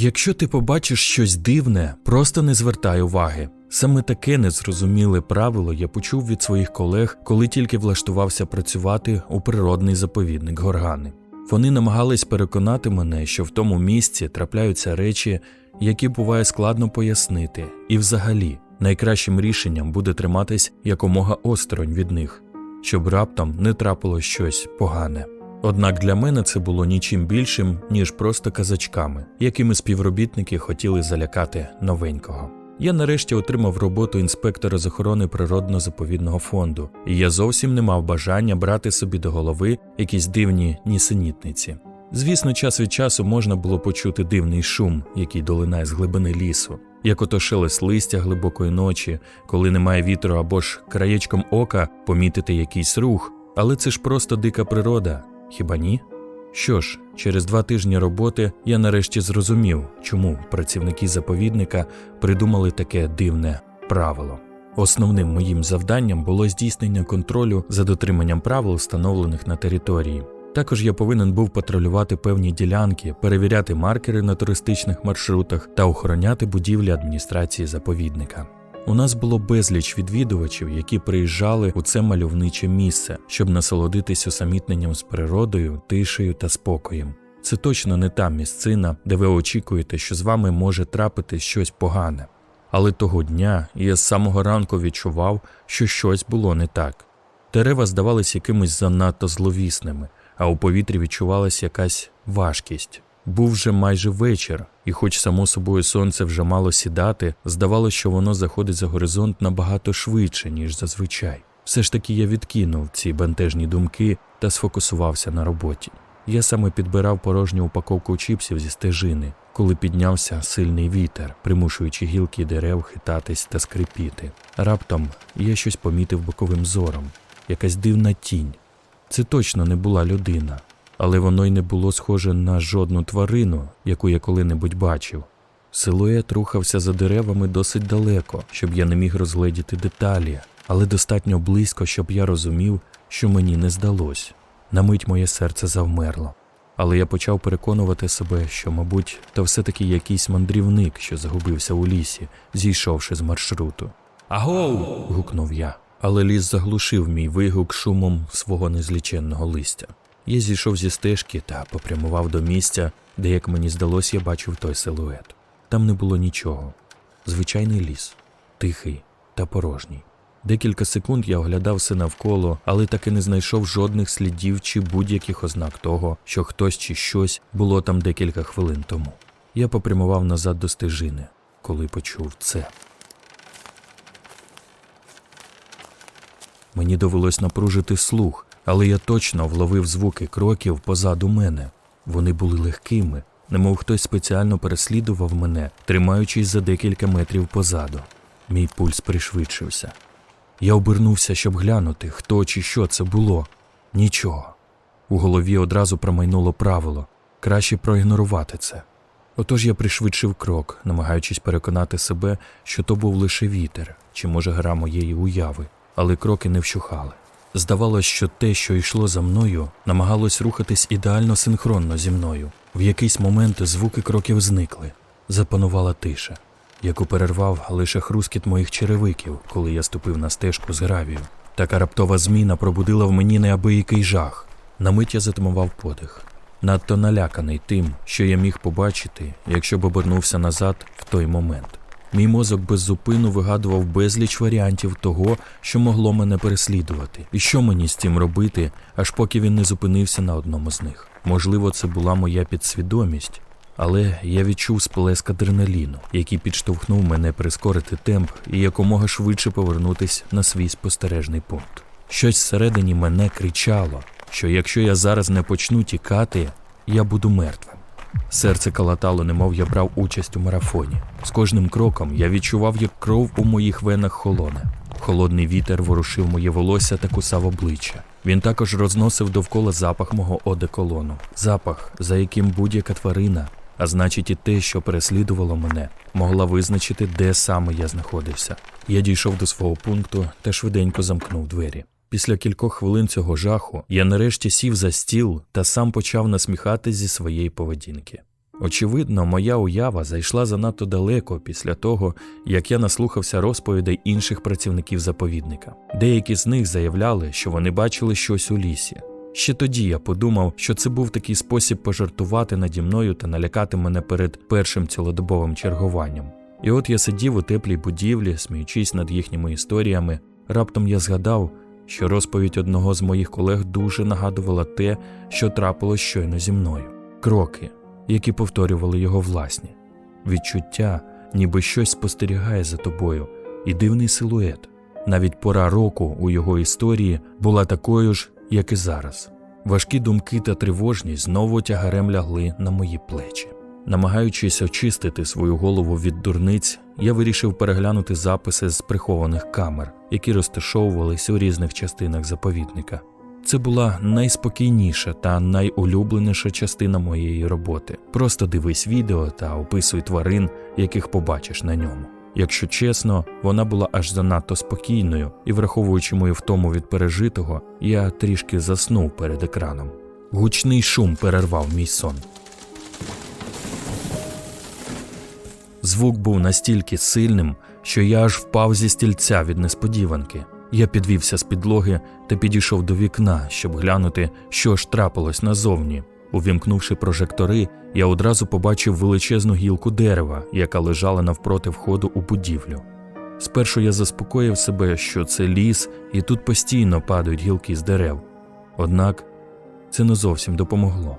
Якщо ти побачиш щось дивне, просто не звертай уваги. Саме таке незрозуміле правило я почув від своїх колег, коли тільки влаштувався працювати у природний заповідник Горгани. Вони намагались переконати мене, що в тому місці трапляються речі, які буває складно пояснити, і взагалі найкращим рішенням буде триматись якомога осторонь від них, щоб раптом не трапило щось погане. Однак для мене це було нічим більшим, ніж просто казачками, якими співробітники хотіли залякати новенького. Я нарешті отримав роботу інспектора з охорони природно-заповідного фонду, і я зовсім не мав бажання брати собі до голови якісь дивні нісенітниці. Звісно, час від часу можна було почути дивний шум, який долинає з глибини лісу, як ото шелест листя глибокої ночі, коли немає вітру або ж краєчком ока помітити якийсь рух, але це ж просто дика природа, хіба ні? Що ж, через два тижні роботи я нарешті зрозумів, чому працівники заповідника придумали таке дивне правило. Основним моїм завданням було здійснення контролю за дотриманням правил, встановлених на території. Також я повинен був патрулювати певні ділянки, перевіряти маркери на туристичних маршрутах та охороняти будівлі адміністрації заповідника. У нас було безліч відвідувачів, які приїжджали у це мальовниче місце, щоб насолодитись усамітненням з природою, тишею та спокоєм. Це точно не та місцина, де ви очікуєте, що з вами може трапити щось погане. Але того дня я з самого ранку відчував, що щось було не так. Дерева здавались якимись занадто зловісними, а у повітрі відчувалась якась важкість. Був вже майже вечір, і, хоч само собою сонце вже мало сідати, здавалося, що воно заходить за горизонт набагато швидше, ніж зазвичай. Все ж таки я відкинув ці бентежні думки та сфокусувався на роботі. Я саме підбирав порожню упаковку чіпсів зі стежини, коли піднявся сильний вітер, примушуючи гілки дерев хитатись та скрипіти. Раптом я щось помітив боковим зором, якась дивна тінь. Це точно не була людина, але воно й не було схоже на жодну тварину, яку я коли-небудь бачив. Силует рухався за деревами досить далеко, щоб я не міг розгледіти деталі, але достатньо близько, щоб я розумів, що мені не здалось. На мить моє серце завмерло. Але я почав переконувати себе, що, мабуть, то все-таки якийсь мандрівник, що загубився у лісі, зійшовши з маршруту. Агоу. гукнув я. Але ліс заглушив мій вигук шумом свого незліченного листя. Я зійшов зі стежки та попрямував до місця, де, як мені здалось, я бачив той силует. Там не було нічого. Звичайний ліс, тихий та порожній. Декілька секунд я оглядався навколо, але так і не знайшов жодних слідів чи будь-яких ознак того, що хтось чи щось було там декілька хвилин тому. Я попрямував назад до стежини, коли почув це. Мені довелось напружити слух, але я точно вловив звуки кроків позаду мене. Вони були легкими, немов хтось спеціально переслідував мене, тримаючись за декілька метрів позаду. Мій пульс пришвидшився. Я обернувся, щоб глянути, хто чи що це було. Нічого. У голові одразу промайнуло правило краще проігнорувати це. Отож я пришвидшив крок, намагаючись переконати себе, що то був лише вітер, чи може гра моєї уяви, але кроки не вщухали. Здавалось, що те, що йшло за мною, намагалось рухатись ідеально синхронно зі мною. В якийсь момент звуки кроків зникли. Запанувала тиша, яку перервав лише хрускіт моїх черевиків, коли я ступив на стежку з гравію. Така раптова зміна пробудила в мені неабиякий жах. На мить я затамував подих, надто наляканий тим, що я міг побачити, якщо б обернувся назад в той момент. Мій мозок без зупину вигадував безліч варіантів того, що могло мене переслідувати, і що мені з цим робити, аж поки він не зупинився на одному з них. Можливо, це була моя підсвідомість, але я відчув сплеск адреналіну, який підштовхнув мене прискорити темп і якомога швидше повернутись на свій спостережний пункт. Щось всередині мене кричало, що якщо я зараз не почну тікати, я буду мертвим. Серце калатало, немов я брав участь у марафоні. З кожним кроком я відчував, як кров у моїх венах холоне. Холодний вітер ворушив моє волосся та кусав обличчя. Він також розносив довкола запах мого одеколону, запах, за яким будь-яка тварина, а значить і те, що переслідувало мене, могла визначити, де саме я знаходився. Я дійшов до свого пункту та швиденько замкнув двері. Після кількох хвилин цього жаху я нарешті сів за стіл та сам почав насміхатись зі своєї поведінки. Очевидно, моя уява зайшла занадто далеко після того, як я наслухався розповідей інших працівників заповідника. Деякі з них заявляли, що вони бачили щось у лісі. Ще тоді я подумав, що це був такий спосіб пожартувати наді мною та налякати мене перед першим цілодобовим чергуванням. І от я сидів у теплій будівлі, сміючись над їхніми історіями. Раптом я згадав, що розповідь одного з моїх колег дуже нагадувала те, що трапилось щойно зі мною. Кроки, які повторювали його власні, відчуття, ніби щось спостерігає за тобою, і дивний силует. Навіть пора року у його історії була такою ж, як і зараз. Важкі думки та тривожність знову тягарем лягли на мої плечі. Намагаючись очистити свою голову від дурниць, я вирішив переглянути записи з прихованих камер, які розташовувалися у різних частинах заповідника. Це була найспокійніша та найулюбленіша частина моєї роботи. Просто дивись відео та описуй тварин, яких побачиш на ньому. Якщо чесно, вона була аж занадто спокійною, і, враховуючи мою втому від пережитого, я трішки заснув перед екраном. Гучний шум перервав мій сон. Звук був настільки сильним, що я аж впав зі стільця від несподіванки. Я підвівся з підлоги та підійшов до вікна, щоб глянути, що ж трапилось назовні. Увімкнувши прожектори, я одразу побачив величезну гілку дерева, яка лежала навпроти входу у будівлю. Спершу я заспокоїв себе, що це ліс, і тут постійно падають гілки з дерев. Однак це не зовсім допомогло,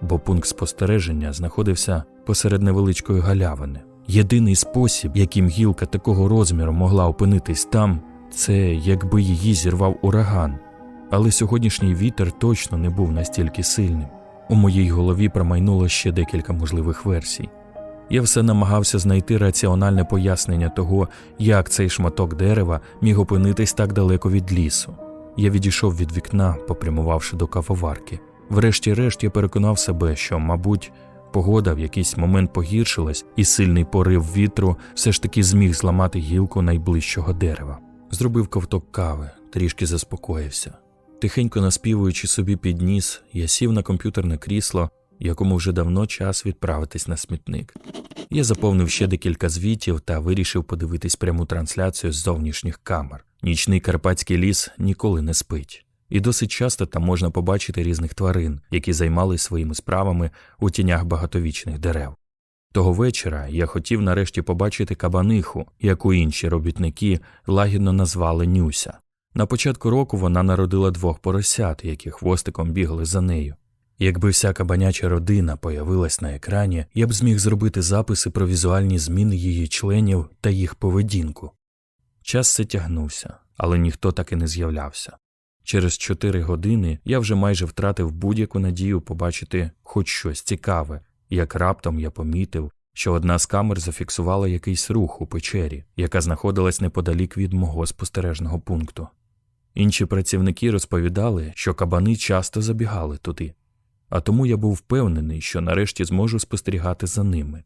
бо пункт спостереження знаходився посеред невеличкої галявини. Єдиний спосіб, яким гілка такого розміру могла опинитись там, це якби її зірвав ураган. Але сьогоднішній вітер точно не був настільки сильним. У моїй голові промайнуло ще декілька можливих версій. Я все намагався знайти раціональне пояснення того, як цей шматок дерева міг опинитись так далеко від лісу. Я відійшов від вікна, попрямувавши до кавоварки. Врешті-решт я переконав себе, що, мабуть, погода в якийсь момент погіршилась, і сильний порив вітру все ж таки зміг зламати гілку найближчого дерева. Зробив ковток кави, трішки заспокоївся. Тихенько наспівуючи собі під ніс, я сів на комп'ютерне крісло, якому вже давно час відправитись на смітник. Я заповнив ще декілька звітів та вирішив подивитись пряму трансляцію з зовнішніх камер. Нічний карпатський ліс ніколи не спить, і досить часто там можна побачити різних тварин, які займались своїми справами у тінях багатовічних дерев. Того вечора я хотів нарешті побачити кабаниху, яку інші робітники лагідно назвали Нюся. На початку року вона народила двох поросят, які хвостиком бігали за нею. Якби вся кабаняча родина появилась на екрані, я б зміг зробити записи про візуальні зміни її членів та їх поведінку. Час все тягнувся, але ніхто так і не з'являвся. Через чотири години я вже майже втратив будь-яку надію побачити хоч щось цікаве, як раптом я помітив, що одна з камер зафіксувала якийсь рух у печері, яка знаходилась неподалік від мого спостережного пункту. Інші працівники розповідали, що кабани часто забігали туди, а тому я був впевнений, що нарешті зможу спостерігати за ними.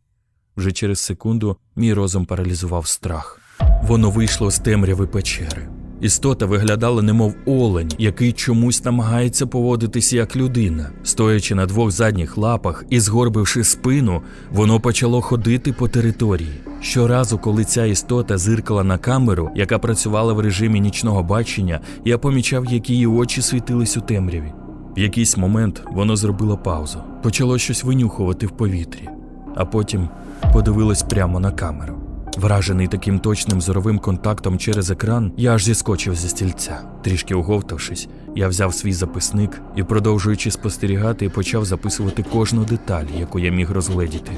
Вже через секунду мій розум паралізував страх. Воно вийшло з темряви печери. Істота виглядала немов олень, який чомусь намагається поводитися як людина. Стоячи на двох задніх лапах і згорбивши спину, воно почало ходити по території. Щоразу, коли ця істота зиркала на камеру, яка працювала в режимі нічного бачення, я помічав, як її очі світились у темряві. В якийсь момент воно зробило паузу, почало щось винюхувати в повітрі, а потім подивилось прямо на камеру. Вражений таким точним зоровим контактом через екран, я аж зіскочив зі стільця. Трішки оговтавшись, я взяв свій записник і, продовжуючи спостерігати, почав записувати кожну деталь, яку я міг розгледіти.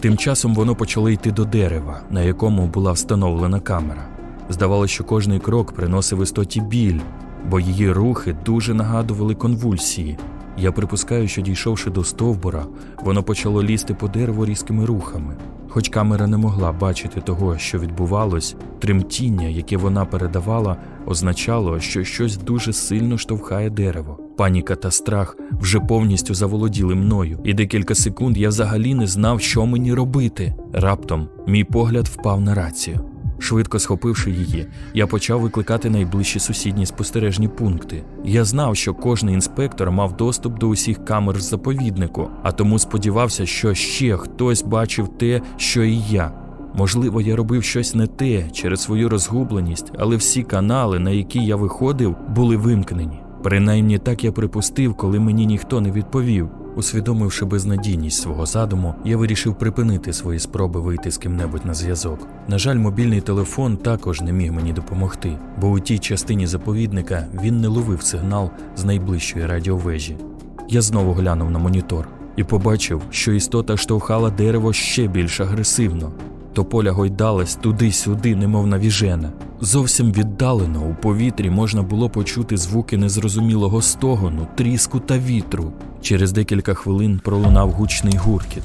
Тим часом воно почало йти до дерева, на якому була встановлена камера. Здавалося, що кожний крок приносив істоті біль, бо її рухи дуже нагадували конвульсії. Я припускаю, що дійшовши до стовбура, воно почало лізти по дереву різкими рухами. Хоч камера не могла бачити того, що відбувалось, тремтіння, яке вона передавала, означало, що щось дуже сильно штовхає дерево. Паніка та страх вже повністю заволоділи мною, і декілька секунд я взагалі не знав, що мені робити. Раптом мій погляд впав на рацію. Швидко схопивши її, я почав викликати найближчі сусідні спостережні пункти. Я знав, що кожний інспектор мав доступ до усіх камер заповіднику, а тому сподівався, що ще хтось бачив те, що і я. Можливо, я робив щось не те через свою розгубленість, але всі канали, на які я виходив, були вимкнені. Принаймні так я припустив, коли мені ніхто не відповів. Усвідомивши безнадійність свого задуму, я вирішив припинити свої спроби вийти з ким-небудь на зв'язок. На жаль, мобільний телефон також не міг мені допомогти, бо у тій частині заповідника він не ловив сигнал з найближчої радіовежі. Я знову глянув на монітор і побачив, що істота штовхала дерево ще більш агресивно. Тополя гойдалась туди-сюди, немов навіжена. Зовсім віддалено у повітрі можна було почути звуки незрозумілого стогону, тріску та вітру. Через декілька хвилин пролунав гучний гуркіт.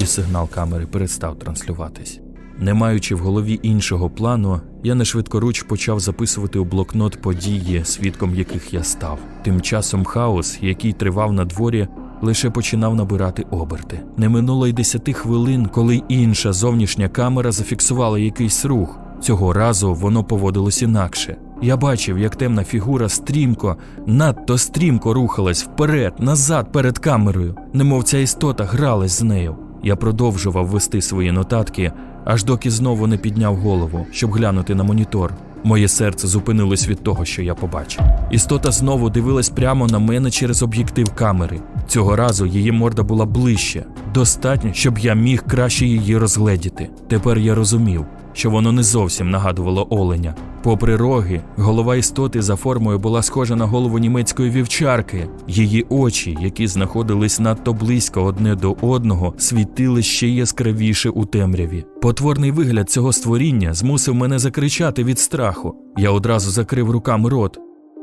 І сигнал камери перестав транслюватись. Не маючи в голові іншого плану, я на швидкоруч почав записувати у блокнот події, свідком яких я став. Тим часом хаос, який тривав на дворі, лише починав набирати оберти. Не минуло й десяти хвилин, коли інша зовнішня камера зафіксувала якийсь рух. Цього разу воно поводилось інакше. Я бачив, як темна фігура стрімко, надто стрімко рухалась вперед, назад перед камерою, немов ця істота гралась з нею. Я продовжував вести свої нотатки, аж доки знову не підняв голову, щоб глянути на монітор. Моє серце зупинилось від того, що я побачив. Істота знову дивилась прямо на мене через об'єктив камери. Цього разу її морда була ближче, достатньо, щоб я міг краще її розгледіти. Тепер я розумів, що воно не зовсім нагадувало оленя. Попри роги, голова істоти за формою була схожа на голову німецької вівчарки. Її очі, які знаходились надто близько одне до одного, світили ще яскравіше у темряві. Потворний вигляд цього створіння змусив мене закричати від страху. Я одразу закрив руками рот.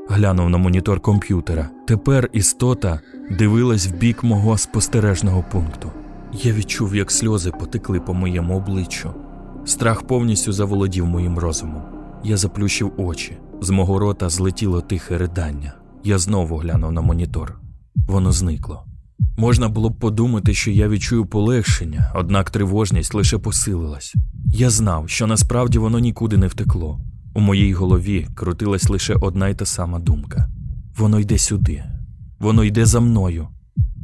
Глянув на монітор комп'ютера. Тепер істота дивилась в бік мого спостережного пункту. Я відчув, як сльози потекли по моєму обличчю. Страх повністю заволодів моїм розумом. Я заплющив очі. З мого рота злетіло тихе ридання. Я знову глянув на монітор. Воно зникло. Можна було б подумати, що я відчую полегшення, однак тривожність лише посилилась. Я знав, що насправді воно нікуди не втекло. У моїй голові крутилась лише одна й та сама думка: воно йде сюди, воно йде за мною.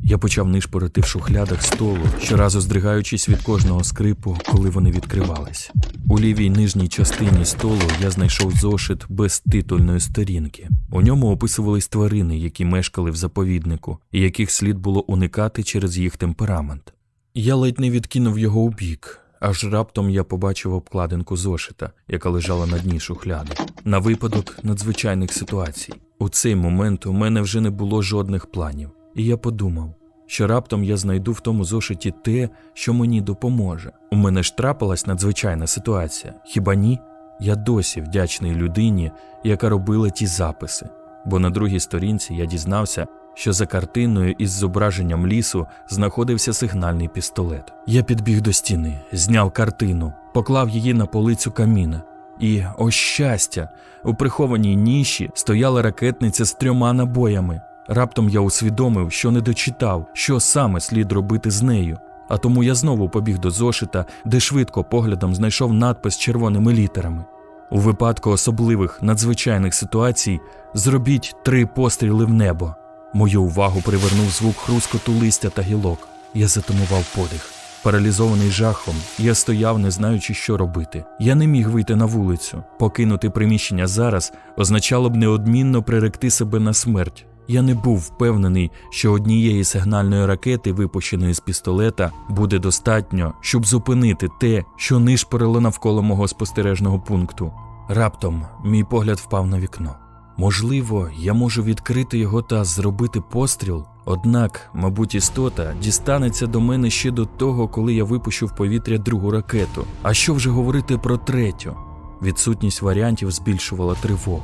Я почав нишпорити в шухлядах столу, щоразу здригаючись від кожного скрипу, коли вони відкривались. У лівій нижній частині столу я знайшов зошит без титульної сторінки. У ньому описувались тварини, які мешкали в заповіднику, і яких слід було уникати через їх темперамент. Я ледь не відкинув його у бік, аж раптом я побачив обкладинку зошита, яка лежала на дні шухляди, на випадок надзвичайних ситуацій. У цей момент у мене вже не було жодних планів. І я подумав, що раптом я знайду в тому зошиті те, що мені допоможе. У мене ж трапилась надзвичайна ситуація. Хіба ні? Я досі вдячний людині, яка робила ті записи. Бо на другій сторінці я дізнався, що за картиною із зображенням лісу знаходився сигнальний пістолет. Я підбіг до стіни, зняв картину, поклав її на полицю каміна. І, о щастя, у прихованій ніші стояла ракетниця з трьома набоями. Раптом я усвідомив, що не дочитав, що саме слід робити з нею. А тому я знову побіг до зошита, де швидко поглядом знайшов надпис червоними літерами. У випадку особливих надзвичайних ситуацій зробіть три постріли в небо. Мою увагу привернув звук хрускоту листя та гілок. Я затумував подих. Паралізований жахом, я стояв, не знаючи, що робити. Я не міг вийти на вулицю. Покинути приміщення зараз означало б неодмінно приректи себе на смерть. Я не був впевнений, що однієї сигнальної ракети, випущеної з пістолета, буде достатньо, щоб зупинити те, що нишпорило навколо мого спостережного пункту. Раптом мій погляд впав на вікно. Можливо, я можу відкрити його та зробити постріл, однак, мабуть, істота дістанеться до мене ще до того, коли я випущу в повітря другу ракету. А що вже говорити про третю? Відсутність варіантів збільшувала тривогу.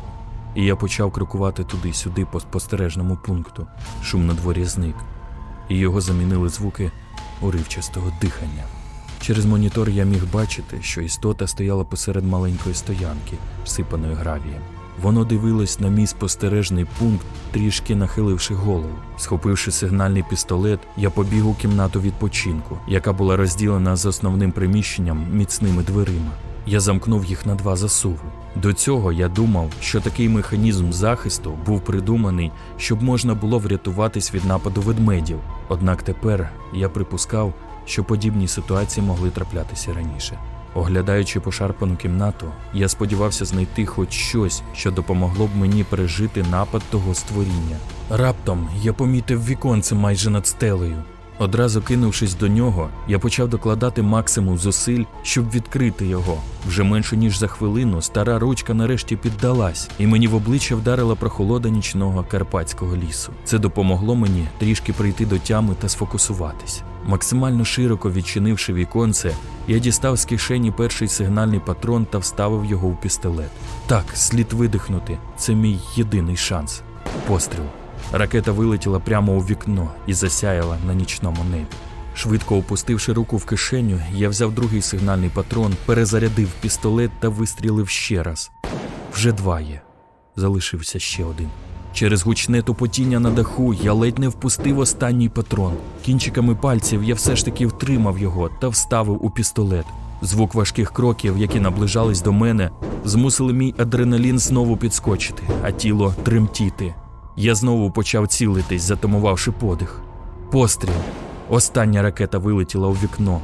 І я почав крокувати туди-сюди по спостережному пункту. Шум на дворі зник, і його замінили звуки уривчастого дихання. Через монітор я міг бачити, що істота стояла посеред маленької стоянки, всипаної гравієм. Воно дивилось на мій спостережний пункт, трішки нахиливши голову. Схопивши сигнальний пістолет, я побіг у кімнату відпочинку, яка була розділена з основним приміщенням міцними дверима. Я замкнув їх на два засуви. До цього я думав, що такий механізм захисту був придуманий, щоб можна було врятуватись від нападу ведмедів. Однак тепер я припускав, що подібні ситуації могли траплятися раніше. Оглядаючи пошарпану кімнату, я сподівався знайти хоч щось, що допомогло б мені пережити напад того створіння. Раптом я помітив віконце майже над стелею. Одразу кинувшись до нього, я почав докладати максимум зусиль, щоб відкрити його. Вже менше ніж за хвилину стара ручка нарешті піддалась, і мені в обличчя вдарила прохолода нічного карпатського лісу. Це допомогло мені трішки прийти до тями та сфокусуватись. Максимально широко відчинивши віконце, я дістав з кишені перший сигнальний патрон та вставив його в пістолет. Так, слід видихнути. Це мій єдиний шанс. Постріл. Ракета вилетіла прямо у вікно і засяяла на нічному небі. Швидко опустивши руку в кишеню, я взяв другий сигнальний патрон, перезарядив пістолет та вистрілив ще раз. Вже два є. Залишився ще один. Через гучне тупотіння на даху я ледь не впустив останній патрон. Кінчиками пальців я все ж таки втримав його та вставив у пістолет. Звук важких кроків, які наближались до мене, змусили мій адреналін знову підскочити, а тіло тремтіти. Я знову почав цілитись, затамувавши подих. Постріл. Остання ракета вилетіла у вікно.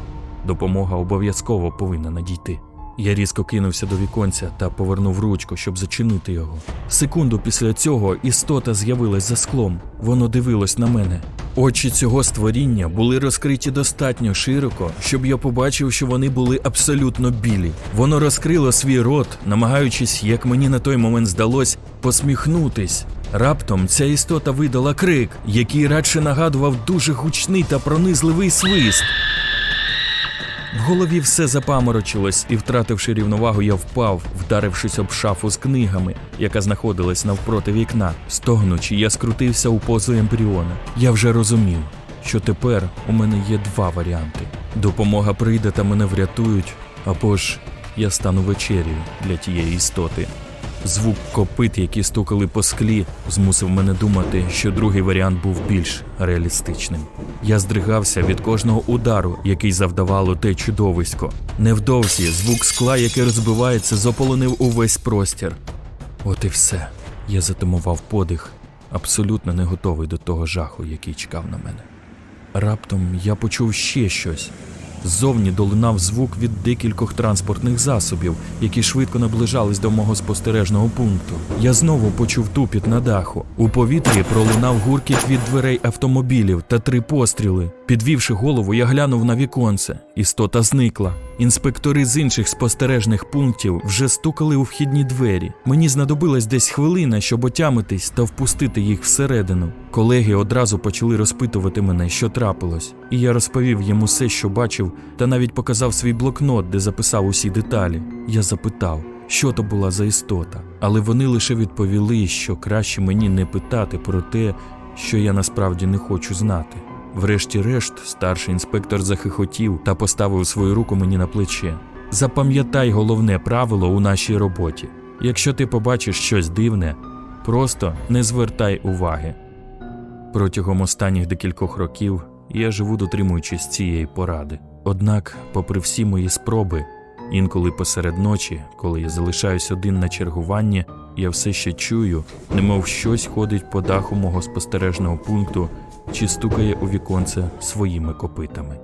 Допомога обов'язково повинна надійти. Я різко кинувся до віконця та повернув ручку, щоб зачинити його. Секунду після цього істота з'явилась за склом. Воно дивилось на мене. Очі цього створіння були розкриті достатньо широко, щоб я побачив, що вони були абсолютно білі. Воно розкрило свій рот, намагаючись, як мені на той момент здалось, посміхнутись. Раптом ця істота видала крик, який радше нагадував дуже гучний та пронизливий свист. В голові все запаморочилось, і, втративши рівновагу, я впав, вдарившись об шафу з книгами, яка знаходилась навпроти вікна. Стогнучи, я скрутився у позу ембріона. Я вже розумів, що тепер у мене є два варіанти: допомога прийде та мене врятують, або ж я стану вечерею для тієї істоти. Звук копит, які стукали по склі, змусив мене думати, що другий варіант був більш реалістичним. Я здригався від кожного удару, який завдавало те чудовисько. Невдовзі звук скла, який розбивається, заполонив увесь простір. От і все. Я затамував подих, абсолютно не готовий до того жаху, який чекав на мене. Раптом я почув ще щось. Ззовні долинав звук від декількох транспортних засобів, які швидко наближались до мого спостережного пункту. Я знову почув тупіт на даху. У повітрі пролунав гуркіт від дверей автомобілів та три постріли. Підвівши голову, я глянув на віконце. Істота зникла. Інспектори з інших спостережних пунктів вже стукали у вхідні двері. Мені знадобилась десь хвилина, щоб отямитись та впустити їх всередину. Колеги одразу почали розпитувати мене, що трапилось, і я розповів їм усе, що бачив, та навіть показав свій блокнот, де записав усі деталі. Я запитав, що то була за істота, але вони лише відповіли, що краще мені не питати про те, що я насправді не хочу знати. Врешті-решт, старший інспектор захихотів та поставив свою руку мені на плече. Запам'ятай головне правило у нашій роботі: якщо ти побачиш щось дивне, просто не звертай уваги. Протягом останніх декількох років я живу дотримуючись цієї поради. Однак, попри всі мої спроби, інколи посеред ночі, коли я залишаюсь один на чергуванні, я все ще чую, немов щось ходить по даху мого спостережного пункту чи стукає у віконце своїми копитами.